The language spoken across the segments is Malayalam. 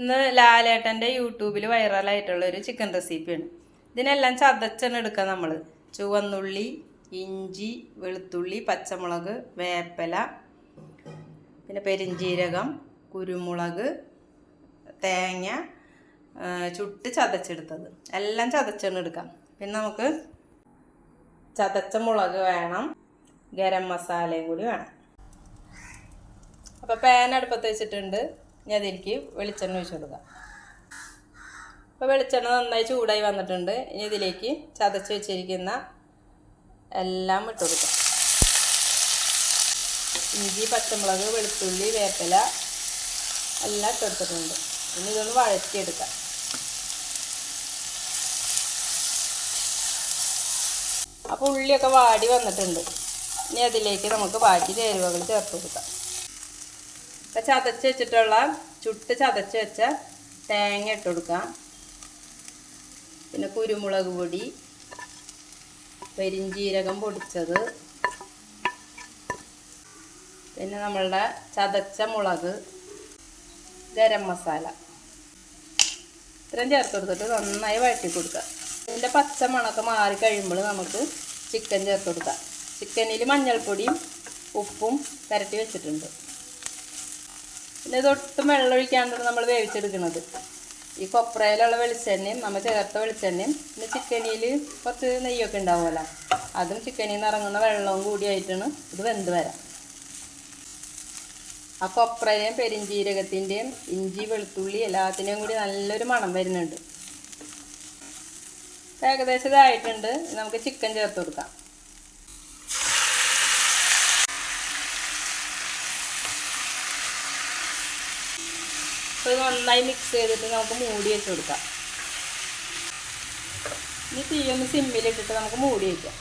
ഇന്ന് ലാലേട്ടന്റെ യൂട്യൂബിൽ വൈറലായിട്ടുള്ള ഒരു ചിക്കൻ റെസിപ്പിയാണ് ഇതിനെല്ലാം ചതച്ചാണ് എടുക്കുക നമ്മൾ ചുവന്നുള്ളി ഇഞ്ചി വെളുത്തുള്ളി പച്ചമുളക് വേപ്പല പിന്നെ പെരിഞ്ജീരകം കുരുമുളക് തേങ്ങ ചുട്ട് ചതച്ചെടുത്തത്. എല്ലാം ചതച്ചാണ് എടുക്കാം പിന്നെ നമുക്ക് ചതച്ച മുളക് വേണം. ഗരം മസാലയും കൂടി വേണം. അപ്പോൾ പാൻ അടുപ്പത്ത് വെച്ചിട്ടുണ്ട്. ഇനി അതിലേക്ക് വെളിച്ചെണ്ണ ഒഴിച്ച് കൊടുക്കാം. അപ്പോൾ വെളിച്ചെണ്ണ നന്നായി ചൂടായി വന്നിട്ടുണ്ട്. ഇനി ഇതിലേക്ക് ചതച്ച് വെച്ചിരിക്കുന്ന എല്ലാം ഇട്ട് കൊടുക്കാം. ഇഞ്ചി പച്ചമുളക് വെളുത്തുള്ളി വേപ്പില എല്ലാം ഇട്ട് കൊടുത്തിട്ടുണ്ട്. ഇനി ഇതൊന്ന് വഴറ്റിയെടുക്കാം. അപ്പോൾ ഉള്ളിയൊക്കെ വാടി വന്നിട്ടുണ്ട്. ഇനി അതിലേക്ക് നമുക്ക് ബാക്കി ചേരുവകൾ ചേർത്ത് കൊടുക്കാം. ചതച്ച് വെച്ചിട്ടുള്ള ചുട്ട് ചതച്ച് വെച്ച തേങ്ങ ഇട്ട് കൊടുക്കാം. പിന്നെ കുരുമുളക് പൊടി പെരിഞ്ചീരകം പൊടിച്ചത് പിന്നെ നമ്മളുടെ ചതച്ച മുളക് ഗരം മസാല. ഇത്രയും ചേർത്ത് കൊടുത്തിട്ട് നന്നായി വഴറ്റി കൊടുക്കുക ഇതിന്റെ പച്ച മണമൊക്കെ മാറി കഴിയുമ്പോൾ നമുക്ക് ചിക്കൻ ചേർത്ത് കൊടുക്കാം. ചിക്കനിൽ മഞ്ഞൾപ്പൊടിയും ഉപ്പും പുരട്ടി വെച്ചിട്ടുണ്ട്. പിന്നെ ഇതൊട്ടും വെള്ളം ഒഴിക്കാണ്ടാണ് നമ്മൾ വേവിച്ചെടുക്കുന്നത്. ഈ കൊപ്രയിലുള്ള വെളിച്ചെണ്ണയും നമ്മൾ ചേർത്ത വെളിച്ചെണ്ണയും പിന്നെ ചിക്കനിൽ കുറച്ച് നെയ്യൊക്കെ ഉണ്ടാവുമല്ലോ. അതും ചിക്കനിൽ നിന്ന് ഇറങ്ങുന്ന വെള്ളവും കൂടിയായിട്ടാണ് ഇത് വെന്ത് വരാം. ആ കൊപ്രയുടെയും പെരിഞ്ജീരകത്തിന്റെയും ഇഞ്ചി വെളുത്തുള്ളി എല്ലാത്തിന്റെയും കൂടി നല്ലൊരു മണം വരുന്നുണ്ട്. ഏകദേശം ഇതായിട്ടുണ്ട്. നമുക്ക് ചിക്കൻ ചേർത്ത് കൊടുക്കാം. അപ്പോൾ ഇത് നന്നായി മിക്സ് ചെയ്തിട്ട് നമുക്ക് മൂടി വെച്ച് കൊടുക്കാം. ഇനി തീയൊന്ന് സിമ്മിലിട്ടിട്ട് നമുക്ക് മൂടി വയ്ക്കാം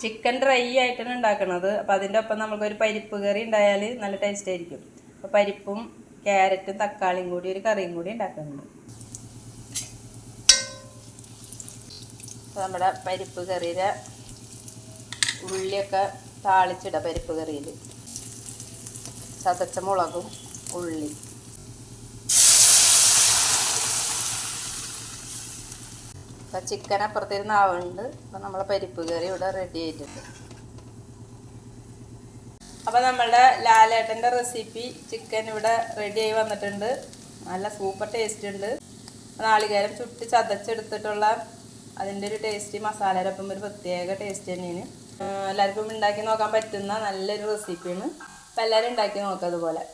ചിക്കൻ ഡ്രൈ ആയിട്ടാണ് ഉണ്ടാക്കുന്നത് അപ്പോൾ അതിന്റെ ഒപ്പം നമുക്കൊരു പരിപ്പ് കറി ഉണ്ടായാൽ നല്ല ടേസ്റ്റ് ആയിരിക്കും. അപ്പോൾ പരിപ്പും ക്യാരറ്റും തക്കാളിയും കൂടി ഒരു കറിയും കൂടി ഉണ്ടാക്കുന്നുണ്ട് നമ്മുടെ പരിപ്പ് കറിയിലെ ഉള്ളിയൊക്കെ താളിച്ചിടാം പരിപ്പ് കറിയിൽ. ചതച്ച മുളകും ഉള്ളി അപ്പം ചിക്കൻ അപ്പുറത്തിരുന്ന് ആവുന്നുണ്ട് അപ്പം നമ്മളെ പരിപ്പ് കറി ഇവിടെ റെഡി ആയിട്ടുണ്ട്. അപ്പം നമ്മളുടെ ലാലേട്ടന്റെ റെസിപ്പി ചിക്കൻ ഇവിടെ റെഡി ആയി വന്നിട്ടുണ്ട്. നല്ല സൂപ്പർ ടേസ്റ്റ് ഉണ്ട്. നാളികേരം ചുട്ട് ചതച്ചെടുത്തിട്ടുള്ള അതിന്റെ ഒരു ടേസ്റ്റ് മസാലയുടെ ഒരു പ്രത്യേക ടേസ്റ്റ് തന്നെയാണ്. എല്ലാവർക്കും ഉണ്ടാക്കി നോക്കാൻ പറ്റുന്ന നല്ലൊരു റെസിപ്പിയാണ് അപ്പം എല്ലാവരും ഉണ്ടാക്കി നോക്കാം അതുപോലെ.